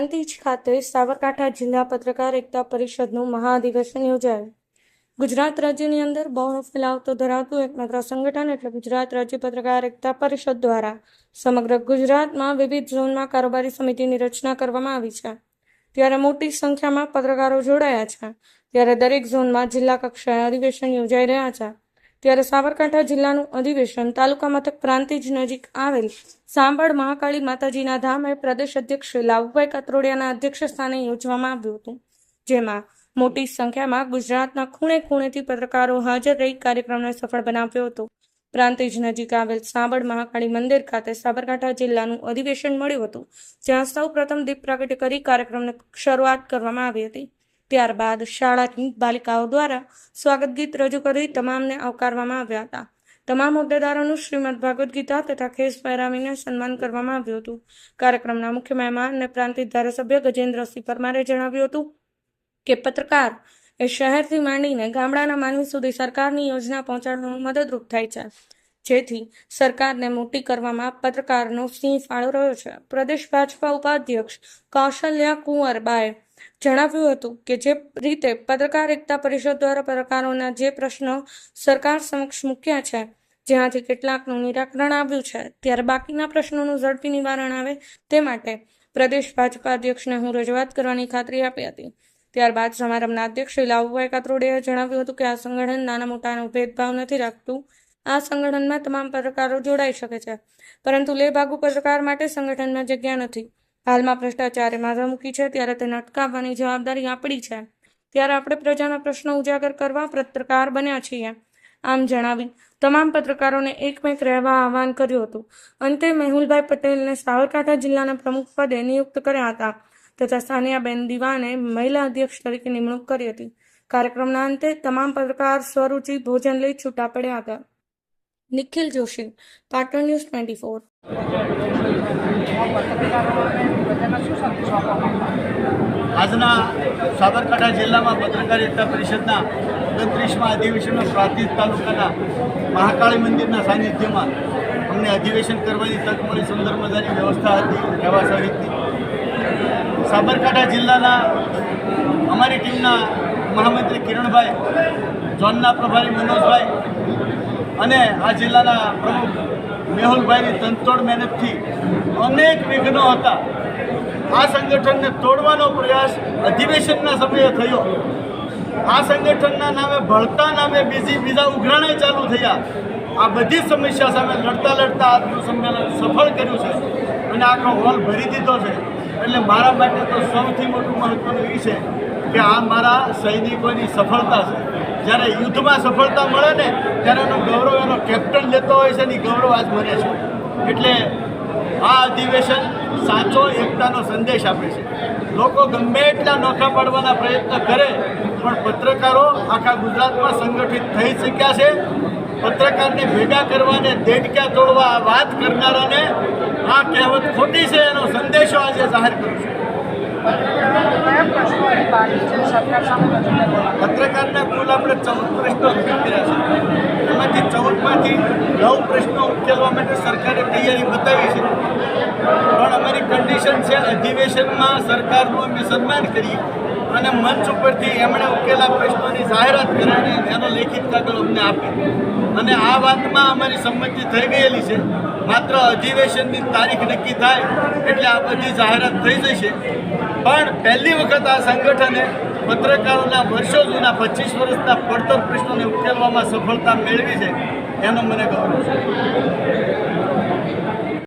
પ્રાંતિજ ખાતે સાબરકાંઠા જિલ્લા પત્રકાર એકતા પરિષદનું મહાઅધિવેશન યોજાયું. ગુજરાત રાજ્યની અંદર બહોળો ફેલાવતો ધરાવતું એકમાત્ર સંગઠન એટલે ગુજરાત રાજ્ય પત્રકાર એકતા પરિષદ દ્વારા સમગ્ર ગુજરાતમાં વિવિધ ઝોનમાં કારોબારી સમિતિની રચના કરવામાં આવી છે. ત્યારે મોટી સંખ્યામાં પત્રકારો જોડાયા છે. ત્યારે દરેક ઝોનમાં જિલ્લા કક્ષાએ અધિવેશન યોજાઈ રહ્યા છે. ત્યારે સાબરકાંઠા જિલ્લાનું અધિવેશન તાલુકા મથક પ્રાંતિજ નજીક આવેલ સાંભળ મહાકાળી માતાજીના ધામે પ્રદેશ અધ્યક્ષ લાભુભાઈ કતરોડિયાના અધ્યક્ષ સ્થાને યોજવામાં આવ્યું હતું, જેમાં મોટી સંખ્યામાં ગુજરાતના ખૂણે ખૂણેથી પત્રકારો હાજર રહી કાર્યક્રમને સફળ બનાવ્યો હતો. પ્રાંતિજ નજીક આવેલ સાંબળ મહાકાળી મંદિર ખાતે સાબરકાંઠા જિલ્લાનું અધિવેશન મળ્યું હતું, જ્યાં સૌ પ્રથમ દીપ પ્રાગટ્ય કરી કાર્યક્રમને શરૂઆત કરવામાં આવી હતી. ત્યારબાદ શાળાની બાલિકાઓ દ્વારા સ્વાગત ગીત રજૂ કરી તમામને આવકારવામાં આવ્યા હતા. તમામ હોદ્દેદારોનું શ્રીમદ ભાગવદ્ ગીતા તથા ખેસ પહેરાવીને સન્માન કરવામાં આવ્યું હતું. કાર્યક્રમના મુખ્ય મહેમાન અને પ્રાંતિક ધારાસભ્ય ગજેન્દ્રસિંહ પરમારે જણાવ્યું હતું કે પત્રકાર એ શહેરથી માંડીને ગામડાના માનવી સુધી સરકારની યોજના પહોંચાડવામાં મદદરૂપ થાય છે. જેથી સરકારને મોટી કરવામાં પત્રકારનો સિંહ ફાળો રહ્યો છે. પ્રદેશ ભાજપા ઉપાધ્યક્ષ કૌશલ્યા કુંવરબાએ જણાવ્યું હતું કે જે રીતે પત્રકાર એકતા પરિષદ દ્વારા પત્રકારોના જે પ્રશ્નો સરકાર સમક્ષ મૂક્યા છે જ્યાંથી કેટલાકનું નિરાકરણ આવ્યું છે, ત્યારે બાકીના પ્રશ્નોનું ઝડપી નિવારણ આવે તે માટે પ્રદેશ ભાજપા અધ્યક્ષને હું રજૂઆત કરવાની ખાતરી આપી હતી. ત્યારબાદ સમારંભના અધ્યક્ષ શ્રી લાભુભાઈ કાત્રોડિયાએ જણાવ્યું હતું કે આ સંગઠન નાના મોટાનો ભેદભાવ નથી રાખતું. આ સંગઠનમાં તમામ પત્રકારો જોડાઈ શકે છે, પરંતુ લેભાગુ પત્રકાર માટે સંગઠનમાં જગ્યા નથી. હાલમાં ભ્રષ્ટાચારે માથામુખી છે, ત્યારે તેને અટકાવવાની જવાબદારી આપણી છે. ત્યારે આપણે પ્રજાના પ્રશ્નો ઉજાગર કરવા પત્રકાર બન્યા છીએ. આમ જણાવી, તમામ પત્રકારોને એકમેક રહેવા આહવાન કર્યું હતું. અંતે મેહુલભાઈ પટેલને સાબરકાંઠા જિલ્લાના પ્રમુખ પદે નિયુક્ત કર્યા હતા તથા સાનિયાબેન દિવાને મહિલા અધ્યક્ષ તરીકે નિમણૂક કરી હતી. કાર્યક્રમના અંતે તમામ પત્રકાર સ્વરૂચિ ભોજન લઈ છૂટા પડ્યા હતા. Nikhil Joshi, Patan news twenty four. આજના સાબરકાંઠા જિલ્લામાં પત્રકાર એકતા પરિષદના ઓગણત્રીસમાં અધિવેશનમાં પ્રાંતિજ તાલુકાના મહાકાળી મંદિરના સાનિધ્યમાં અમને અધિવેશન કરવાની તક મળી સુંદર મજાની વ્યવસ્થા હતી રહેવા સહિતની. સાબરકાંઠા જિલ્લાના અમારી ટીમના મહામંત્રી કિરણભાઈ, ઝોનના પ્રભારી મનોજભાઈ અને આ જિલ્લાના પ્રમુખ મેહુલભાઈની તનતોડ મહેનતથી અનેક વિઘ્નો હતા. આ સંગઠનને તોડવાનો પ્રયાસ અધિવેશનના સમયે થયો. આ સંગઠનના નામે ભળતા નામે બીજી બીજા ઉઘરાણે ચાલુ થયા. આ બધી સમસ્યા સામે લડતા લડતા આજનું સંમેલન સફળ કર્યું છે અને આખો હોલ ભરી દીધો છે. એટલે મારા માટે તો સૌથી મોટું મહત્વનું એ છે કે આ મારા સૈનિકોની સફળતા છે. જ્યારે યુદ્ધમાં સફળતા મળે ને, ત્યારે એનો ગૌરવ એનો કેપ્ટન લેતો હોય છે ને ગૌરવ આજ મને છે. એટલે આ અધિવેશન સાચો એકતાનો સંદેશ આપે છે. લોકો ગમે એટલા નોખા પાડવાના પ્રયત્ન કરે, પણ પત્રકારો આખા ગુજરાતમાં સંગઠિત થઈ શક્યા છે. પત્રકારને ભેગા કરવાને, દેડક્યા તોડવા આ વાત કરનારાને આ કહેવત ખોટી છે, એનો સંદેશો આજે જાહેર કરું છું. પત્રકારના કુલ આપણે ચૌદ પ્રશ્નો કર્યા છે. એમાંથી ચૌદમાંથી નવ પ્રશ્નો ઉકેલવા માટે સરકારે તૈયારી બતાવી છે. પણ અમારી કન્ડિશન છે, અધિવેશનમાં સરકારનું અમે સન્માન કરીએ. અને મંચ ઉપરથી એમણે ઉકેલા પ્રશ્નોની જાહેરાત કરીને એનો લેખિત કાગળ અમને આપી અને આ વાતમાં અમારી સંમતિ થઈ ગયેલી છે. માત્ર અધિવેશનની તારીખ નક્કી થાય એટલે આ બધી જાહેરાત થઈ જશે. પણ પહેલી વખત આ સંગઠને પત્રકારોના વર્ષો જૂના પચીસ વર્ષના પડતર પ્રશ્નોને ઉકેલવામાં સફળતા મેળવી છે. એનો મને ગૌરવ છે.